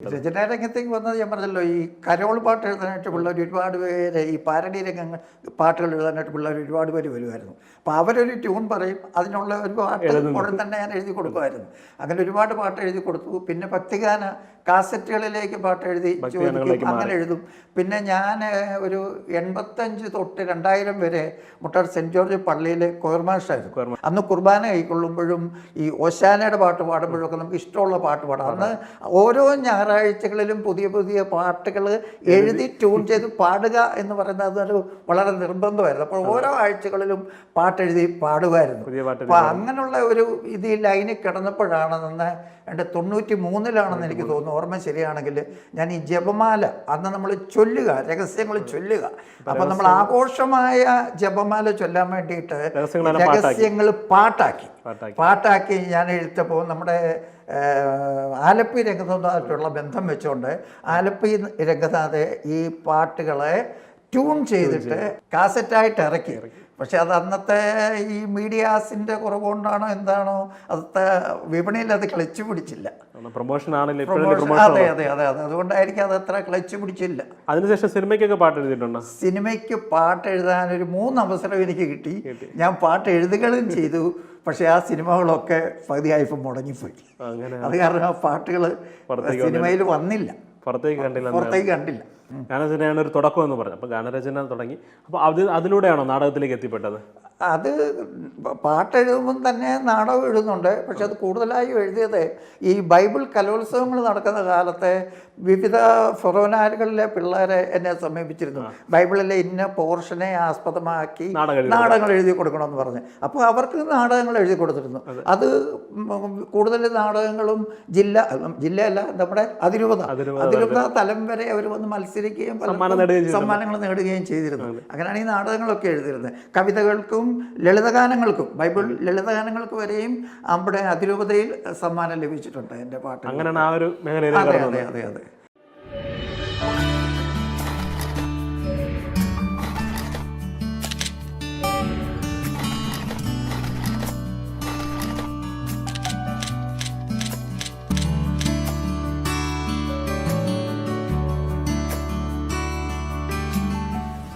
രചനാ രംഗത്തേക്ക് വന്നത് ഞാൻ പറഞ്ഞല്ലോ ഈ കരോൾ പാട്ട് എഴുതാനായിട്ട് പിള്ളേർ ഒരുപാട് പേര് ഈ പാരഡി രംഗങ്ങൾ പാട്ടുകൾ എഴുതാനായിട്ട് പിള്ളേർ ഒരുപാട് പേര് വരുമായിരുന്നു. അപ്പോൾ അവരൊരു ട്യൂൺ പറയും അതിനുള്ള ഒരു പാട്ട് ഉടൻ തന്നെ ഞാൻ എഴുതി കൊടുക്കുമായിരുന്നു. അങ്ങനെ ഒരുപാട് പാട്ട് എഴുതി കൊടുത്തു. പിന്നെ ഭക്തിഗാന കാസറ്റുകളിലേക്ക് പാട്ട് എഴുതി ചോദിക്കും അങ്ങനെ എഴുതും. പിന്നെ ഞാൻ ഒരു എൺപത്തഞ്ച് തൊട്ട് രണ്ടായിരം വരെ മുട്ടാർ സെന്റ് ജോർജ് പള്ളിയിലെ കോയർമാഷായിരുന്നു അന്ന് കുർബാന കൈക്കൊള്ളുമ്പോഴും ഈ ഓശാനയുടെ പാട്ട് പാടുമ്പോഴും ഒക്കെ നമുക്ക് ഇഷ്ടമുള്ള പാട്ട് പാടാം. അന്ന് ഓരോ ഞായറാഴ്ചകളിലും പുതിയ പുതിയ പാട്ടുകൾ എഴുതി ട്യൂൺ ചെയ്ത് പാടുക എന്ന് പറയുന്നത് അതൊരു വളരെ നിർബന്ധമായിരുന്നു. അപ്പോൾ ഓരോ ആഴ്ചകളിലും പാട്ടെഴുതി പാടുമായിരുന്നു. അപ്പോൾ അങ്ങനെയുള്ള ഒരു ഇത് ഈ ലൈനിൽ കിടന്നപ്പോഴാണ് നിന്ന് എന്റെ തൊണ്ണൂറ്റി മൂന്നിലാണെന്ന് എനിക്ക് തോന്നുന്നു. ഓർമ്മ ശരിയാണെങ്കിൽ ഞാൻ ഈ ജപമാല അന്ന് നമ്മൾ ചൊല്ലുക രഹസ്യങ്ങൾ ചൊല്ലുക. അപ്പം നമ്മൾ ആഘോഷമായ ജപമാല ചൊല്ലാൻ വേണ്ടിയിട്ട്. രഹസ്യങ്ങൾ പാട്ടാക്കി. പാട്ടാക്കി. ഞാൻ എഴുത്തപ്പോൾ നമ്മുടെ ആലപ്പി രംഗനാഥായിട്ടുള്ള ബന്ധം വെച്ചുകൊണ്ട് ആലപ്പി രംഗനാഥ് ഈ പാട്ടുകളെ ട്യൂൺ ചെയ്തിട്ട് കാസറ്റായിട്ട് ഇറക്കി. പക്ഷെ അത് അന്നത്തെ ഈ മീഡിയാസിന്റെ കുറവുകൊണ്ടാണോ എന്താണോ അതത്തെ വിപണിയിൽ അത് ക്ലച്ച് പിടിച്ചില്ല. പ്രൊമോഷൻ അതെ അതെ അതെ അതെ. അതുകൊണ്ടായിരിക്കും അത് അത്ര ക്ലച്ച് പിടിച്ചില്ല. അതിനുശേഷം സിനിമയ്ക്കൊക്കെ പാട്ട് എഴുതിയിട്ടുണ്ടോ? സിനിമയ്ക്ക് പാട്ട് എഴുതാൻ ഒരു മൂന്ന് അവസരം എനിക്ക് കിട്ടി. ഞാൻ പാട്ട് എഴുതുകയും ചെയ്തു. പക്ഷെ ആ സിനിമകളൊക്കെ പകുതിയായപ്പോൾ മുടങ്ങിപ്പോയി. അത് കാരണം ആ പാട്ടുകൾ സിനിമയിൽ വന്നില്ല. പുറത്തേക്ക് കണ്ടില്ല പുറത്തേക്ക് കണ്ടില്ല. ഗാനരചനയാണ് ഒരു തുടക്കം എന്ന് പറഞ്ഞു. അപ്പോൾ ഗാനരചന തുടങ്ങി. അപ്പോൾ അത് അതിലൂടെയാണോ നാടകത്തിലേക്ക് എത്തിപ്പെട്ടത്? അത് പാട്ടെഴുതുമ്പം തന്നെ നാടകം എഴുതുന്നുണ്ട്. പക്ഷെ അത് കൂടുതലായി എഴുതിയത് ഈ ബൈബിൾ കലോത്സവങ്ങൾ നടക്കുന്ന കാലത്തെ വിവിധ ഫൊറോനാലുകളിലെ പിള്ളേരെ എന്നെ സമീപിച്ചിരുന്നു. ബൈബിളിലെ ഇന്ന പോർഷനെ ആസ്പദമാക്കി നാടകങ്ങൾ എഴുതി കൊടുക്കണമെന്ന് പറഞ്ഞ്. അപ്പോൾ അവർക്ക് നാടകങ്ങൾ എഴുതി കൊടുത്തിരുന്നു. അത്. കൂടുതൽ നാടകങ്ങളും ജില്ല ജില്ലയല്ല നമ്മുടെ അതിരൂപത. അതിരൂപത, തലം വരെ അവർ വന്ന് മത്സരിക്കുകയും. സമ്മാനങ്ങൾ നേടുകയും ചെയ്തിരുന്നു. അങ്ങനെയാണ് ഈ നാടകങ്ങളൊക്കെ എഴുതിയിരുന്നത്. കവിതകൾക്കും ലളിതഗാനങ്ങൾക്കും ബൈബിൾ ലളിതഗാനങ്ങൾക്ക് വരെയും നമ്മുടെ അതിരൂപതയിൽ സമ്മാനം ലഭിച്ചിട്ടുണ്ട് എന്റെ പാട്ട് അങ്ങനെയാണ് ആ ഒരു അതെ അതെ അതെ അതെ.